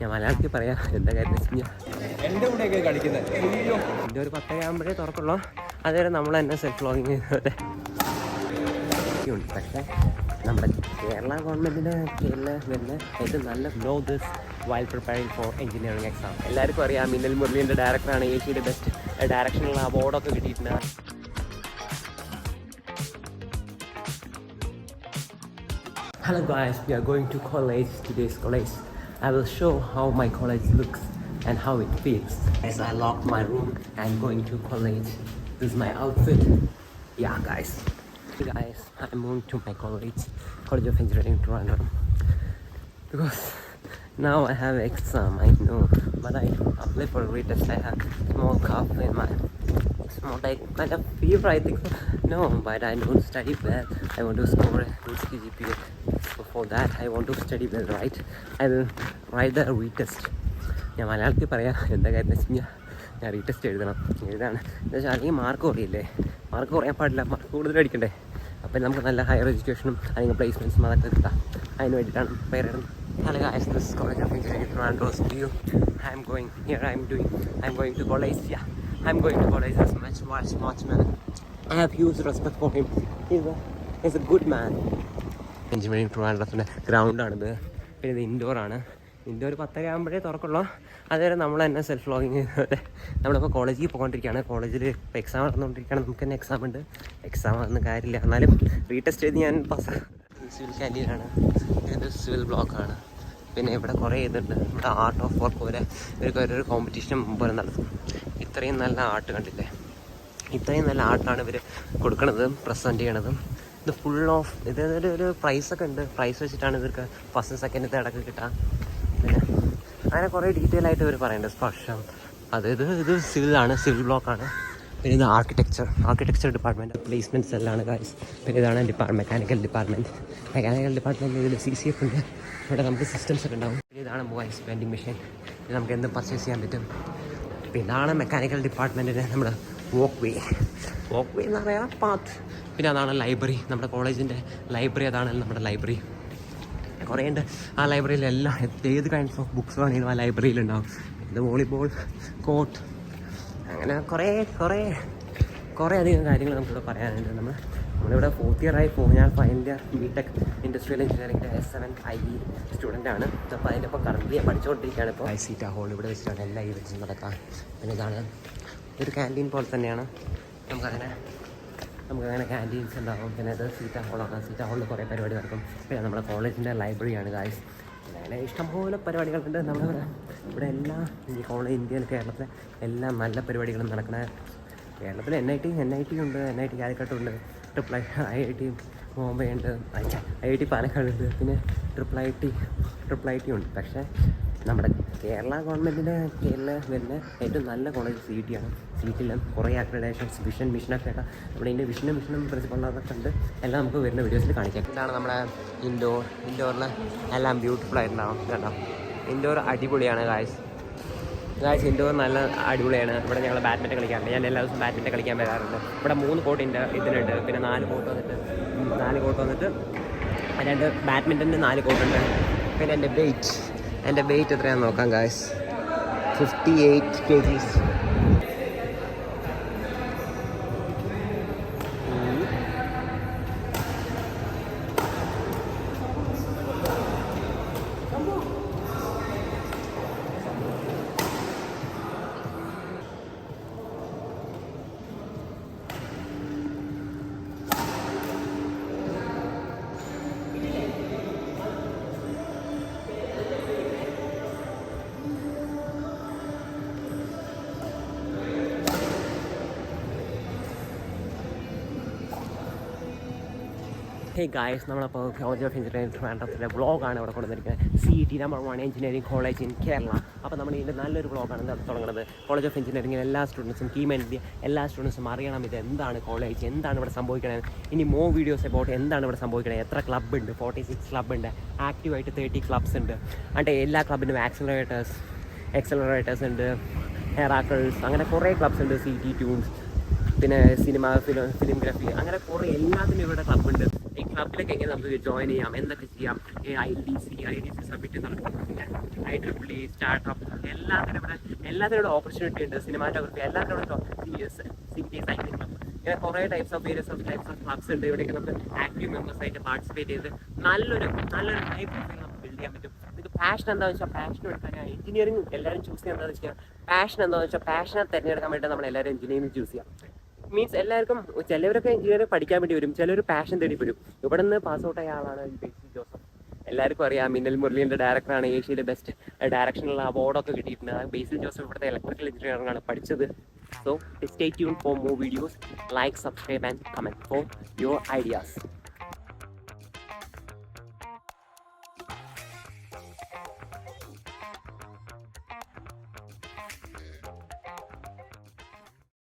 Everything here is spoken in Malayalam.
ഞാൻ മലയാളത്തിൽ പറയാം. എന്താ കാര്യം വെച്ച് എന്റെ കൂടെയൊക്കെ കളിക്കുന്നത്? എന്റെ ഒരു പത്തരയാകുമ്പോഴേ തുറക്കുള്ളൂ. അതുവരെ നമ്മൾ തന്നെ സെൽഫ് ലോഗിങ് ചെയ്തോട്ടെ പക്ഷേ നമ്മുടെ കേരള ഗവൺമെന്റിന്റെ കീഴിൽ വരുന്ന ഏറ്റവും നല്ല this while preparing for engineering exam എല്ലാവർക്കും അറിയാം മിന്നൽ മുരളീന്റെ ഡയറക്ടറാണ് ഏഷ്യയുടെ ബെസ്റ്റ് ഡയറക്ഷനുള്ള അവാർഡൊക്കെ കിട്ടിയിട്ടുണ്ട്. Hello guys, we are going to college, today's college. I will show how my college looks and how it feels. As I lock my room, I'm going to college. This is my outfit. Yeah guys. Hey guys, I'm moving to my college, College of Engineering Toronto. Because now I have exam, I know. But I apply for retest, I have small cough in my small like kind of fever I think. No, but I don't study well. I want to score a good CGPA. So for that I want to study well, right? I will write the retest. ഞാൻ മലയാളത്തിൽ പറയാം എന്താ കാര്യം വെച്ച് കഴിഞ്ഞാൽ ഞാൻ റീടെസ്റ്റ് എഴുതണം എഴുതാണ് എന്താ വെച്ചാൽ അല്ലെങ്കിൽ മാർക്ക് കുറയില്ലേ മാർക്ക് കുറയാൻ പാടില്ല മാർക്ക് കൂടുതൽ അടിക്കണ്ടേ അപ്പം നമുക്ക് നല്ല ഹയർ എഡ്യൂക്കേഷനും അല്ലെങ്കിൽ പ്ലേസ്മെന്റ്സും അതൊക്കെ കിട്ടാം അതിന് വേണ്ടിയിട്ടാണ് പേരിടുന്നത് Hello guys, this is College of Engineering Toronto Studio. I'm going here. I'm doing. I'm going to college. Yeah, I'm going to college. As much, much, much man. I have huge respect for him. He's a, he's a good man. Engineering ട്രിവാൻഡ്രത്തിന്റെ ഗ്രൗണ്ടാണിത് പിന്നെ ഇത്. ഇൻഡോർ ആണ്. ഇൻഡോർ പത്തര ആകുമ്പോഴേ തുറക്കുള്ളൂ. അതുവരെ നമ്മൾ തന്നെ സെൽഫ് വ്ളോഗിങ് ചെയ്യുന്നത് നമ്മളിപ്പോൾ കോളേജിൽ പോയിക്കൊണ്ടിരിക്കുകയാണ്. കോളേജിൽ ഇപ്പോൾ എക്സാം നടന്നുകൊണ്ടിരിക്കുകയാണ്. നമുക്ക് തന്നെ എക്സാം ഉണ്ട്. എക്സാം ആകുന്ന കാര്യമില്ല. എന്നാലും റീടെസ്റ്റ് ചെയ്ത് ഞാൻ പാസ് സിവിൽ ക്യാന്റീനാണ് ഇത് സിവിൽ ബ്ലോക്കാണ് പിന്നെ ഇവിടെ കുറേ ഇതുണ്ട്. ഇവിടെ ആർട്ട് ഓഫ് വർക്ക് പോലെ ഇവർക്ക് ഓരോരോ കോമ്പറ്റീഷൻ പോലെ നടത്തും ഇത്രയും നല്ല ആർട്ട് കണ്ടില്ലേ? ഇത്രയും നല്ല ആർട്ടാണ് ഇവർ കൊടുക്കണതും പ്രസന്റ് ചെയ്യണതും. ഇത് ഫുൾ ഓഫ് ഇത് ഒരു ഒരു പ്രൈസൊക്കെ ഉണ്ട്. പ്രൈസ് വെച്ചിട്ടാണ് ഇവർക്ക് ഫസ്റ്റ് സെക്കൻഡ് തേർഡൊക്കെ കിട്ടുക പിന്നെ അങ്ങനെ കുറേ ഡീറ്റെയിൽ ആയിട്ട് ഇവർ പറയുന്നുണ്ട് സ്പർശം. അത് ഇത് ഇത് സിവിലാണ് സിവിൽ ബ്ലോക്കാണ് പിന്നെ ഇത് ആർക്കിടെക്ചർ ആർക്കിടെക്ചർ ഡിപ്പാർട്ട്മെന്റ് പ്ലേസ്മെന്റ്സ് സെല്ലാണ് കാഴ്സ് പിന്നെ ഇതാണ് depart mechanical department mechanical department ഇതിൽ സി സി എഫ് ഉണ്ട്. ഇവിടെ നമുക്ക് സിസ്റ്റംസ് ഒക്കെ ഉണ്ടാവും. പിന്നെ ഇതാണ് മൊബൈൽസ് വെൻഡിങ് മെഷീൻ നമുക്ക് എന്തും പർച്ചേസ് ചെയ്യാൻ പറ്റും. പിന്നെ ഇതാണ് മെക്കാനിക്കൽ ഡിപ്പാർട്ട്മെന്റിന്റെ നമ്മുടെ വോക്ക് വേ വോക്ക് വേ എന്ന് പറയാം പാത്ത് പിന്നെ അതാണ് ലൈബ്രറി നമ്മുടെ കോളേജിന്റെ ലൈബ്രറി അതാണ് നമ്മുടെ ലൈബ്രറി കുറേ ഉണ്ട്. ആ ലൈബ്രറിയിൽ എല്ലാം ഏത് കൈൻഡ്സ് ഓഫ് ബുക്സ് വേണമെങ്കിലും ആ ലൈബ്രറിയിൽ ഉണ്ടാവും ഇത് വോളിബോൾ കോട്ട് അങ്ങനെ കുറേ കുറേ കുറേ അധികം കാര്യങ്ങൾ നമുക്കിവിടെ പറയാനുണ്ട്. നമ്മൾ നമ്മളിവിടെ ഫോർത്ത് ഇയർ ആയി പോകും ഞാൻ final year B tech industrial എഞ്ചിനീയറിംഗിന്റെ S seven I E student ആണ് അപ്പോൾ അതിന്റെ ഇപ്പോൾ കറണ്ട്ലി പഠിച്ചുകൊണ്ടിരിക്കുകയാണ് ഇപ്പോൾ ഐ സീറ്റ ഹോൾ ഇവിടെ വെച്ചിട്ടാണ് എല്ലാ ഇവന്റ്സും നടക്കുക പിന്നെ ഇതാണ് ഒരു ക്യാന്റീൻ പോലെ തന്നെയാണ്. നമുക്കങ്ങനെ നമുക്കങ്ങനെ ക്യാന്റീൻസ് ഉണ്ടാകും പിന്നെ ഇത് സീറ്റാ ഹോളാണ് സീറ്റാ ഹോളിൽ കുറേ പരിപാടി നടക്കും. പിന്നെ നമ്മുടെ കോളേജിന്റെ ലൈബ്രറിയാണ് ഗായ്സ് അങ്ങനെ ഇഷ്ടംപോലെ പരിപാടികളുണ്ട്. നമ്മുടെ ഇവിടെ എല്ലാ ഈ കോളേജ് ഇന്ത്യയിൽ കേരളത്തിലെ എല്ലാ നല്ല പരിപാടികളും നടക്കുന്ന കേരളത്തിൽ N I T N I T ഉണ്ട്. N I T കാലിക്കട്ടുണ്ട് triple I I I T Bombay ഉണ്ട്. ഐ ഐ ടി പാലക്കാട് ഉണ്ട്. പിന്നെ triple I T triple I T ഉണ്ട്. പക്ഷേ നമ്മുടെ കേരള ഗവൺമെന്റിന്റെ കീഴിൽ വരുന്ന ഏറ്റവും നല്ല കോളേജ് സി ടി ആണ്. സി ടിയിലും കുറേ അക്രഡേഷൻസ് വിഷൻ മിഷനൊക്കെ ആയിട്ട് നമ്മുടെ ഇതിന്റെ വിഷനും മിഷനും പ്രിൻസിപ്പളിനൊക്കെ ഉണ്ട്. എല്ലാം നമുക്ക് വരുന്ന വീഡിയോസിൽ കാണിക്കാം. ഇതാണ് നമ്മുടെ ഇൻഡോർ ഇൻഡോറിൽ എല്ലാം ബ്യൂട്ടിഫുൾ ആയിട്ടുണ്ടാവും കേട്ടോ. ഇൻഡോർ അടിപൊളിയാണ് ഗായ്സ് ഗായ്സ് ഇൻഡോർ നല്ല അടിപൊളിയാണ്. ഇവിടെ ഞങ്ങൾ ബാഡ്മിന്റൺ കളിക്കാറുണ്ട് ഞാൻ എല്ലാ ദിവസവും ബാഡ്മിന്റൺ കളിക്കാൻ വരാറുണ്ട്. ഇവിടെ മൂന്ന് കോട്ട് ഉണ്ട് ഇതിനുണ്ട്. പിന്നെ നാല് കോട്ട് വന്നിട്ട് നാല് കോട്ട് വന്നിട്ട് രണ്ട് ബാഡ്മിന്റന്റെ നാല് കോട്ടുണ്ട് പിന്നെ എന്റെ വെയിറ്റ് എന്റെ വെയിറ്റ് എത്രയാണെന്ന് നോക്കാം guys fifty eight K G's hey guys നമ്മളപ്പോൾ കോളേജ് ഓഫ് എഞ്ചിനീയറിംഗ് ട്രിവാൻഡ്രത്തിന്റെ ബ്ലോഗാണ് ഇവിടെ കൊണ്ടുവന്നിരിക്കുന്നത് C E T number one engineering college in Kerala അപ്പോൾ നമ്മൾ ഇതിന്റെ നല്ലൊരു വ്ളോഗാണ് തുടങ്ങുന്നത് കോളേജ് ഓഫ് എഞ്ചിനീയറിംഗിൽ എല്ലാ സ്റ്റുഡൻസും ടീം എഴുതിയ എല്ലാ സ്റ്റുഡൻസും അറിയണം ഇത് എന്താണ് കോളേജ് എന്താണ് ഇവിടെ സംഭവിക്കണത് ഇനി മോ വീഡിയോസ് അബൌട്ട് എന്താണ് ഇവിടെ സംഭവിക്കണത് എത്ര ക്ലബ് ഉണ്ട് ഫോർട്ടി സിക്സ് ക്ലബ് ഉണ്ട് ആക്റ്റീവായിട്ട് തേർട്ടി ക്ലബ്സ് ഉണ്ട് అంటే എല്ലാ ക്ലബിനും ആക്സലറേറ്റേഴ്സ് എക്സലറേറ്റേഴ്സ് ഉണ്ട് ഹെറാക്കിൾസ് അങ്ങനെ കുറേ ക്ലബ്സ് ഉണ്ട് സി ടി ട്യൂൺസ് പിന്നെ സിനിമ ഫിലിം ഫിലിംഗ്രാഫി അങ്ങനെ കുറേ എല്ലാത്തിനും ഇവിടെ ക്ലബ്ബുണ്ട് ഈ ക്ലബിലൊക്കെ എങ്ങനെ നമുക്ക് ജോയിൻ ചെയ്യാം? എന്തൊക്കെ ചെയ്യാം? I D C I D C submit നടക്കും. ഐ ട്രിപ്പിൾ ഇ സ്റ്റാർട്ടപ്പ് എല്ലാത്തിനും ഇവിടെ എല്ലാത്തിനും ഓപ്പർച്യൂണിറ്റി ഉണ്ട്. സിനിമാറ്റോഗ്രഫി എല്ലാത്തിനും C S city cycling club ഇങ്ങനെ കുറേ types of various of types of clubs ഉണ്ട്. ഇവിടെയൊക്കെ നമുക്ക് ആക്റ്റീവ് മെമ്പേഴ്സ് ആയിട്ട് പാർട്ടിസിപ്പേറ്റ് ചെയ്ത് നല്ലൊരു നല്ലൊരു ലൈഫ് നമുക്ക് ബിൽഡ് ചെയ്യാൻ പറ്റും. നിങ്ങൾക്ക് പാഷൻ എന്താണെന്ന് വെച്ചാൽ പാഷൻ എടുക്കാൻ എഞ്ചിനീയറിംഗ് എല്ലാവരും ചൂസ് ചെയ്യാൻ എന്താണെന്ന് വെച്ചാൽ പാഷൻ എന്താണെന്ന് വെച്ചാൽ പാഷനെ തിരഞ്ഞെടുക്കാൻ വേണ്ടി നമ്മൾ എല്ലാവരും എഞ്ചിനീയറിംഗ് ചൂസ് ചെയ്യാം. മീൻസ് എല്ലാവർക്കും ചിലവരൊക്കെ എഞ്ചിനീയറിംഗ് പഠിക്കാൻ വേണ്ടി വരും. ചിലർ പാഷൻ തേടി വരും. ഇവിടെ നിന്ന് പാസ് ഔട്ട് ആയ ആളാണ് ബേസി ജോസഫ് എല്ലാവർക്കും അറിയാം മിന്നൽ മുരളീന്റെ ഡയറക്ടറാണ് ഏഷ്യയിലെ ബെസ്റ്റ് ഡയറക്ഷനുള്ള അവാർഡൊക്കെ കിട്ടിയിട്ടുണ്ട്. ബേസിൽ ജോസഫ് ഇവിടുത്തെ ഇലക്ട്രിക്കൽ എഞ്ചിനീയറിംഗ് ആണ് പഠിച്ചത്. So stay tune for more videos like subscribe and comment for your ideas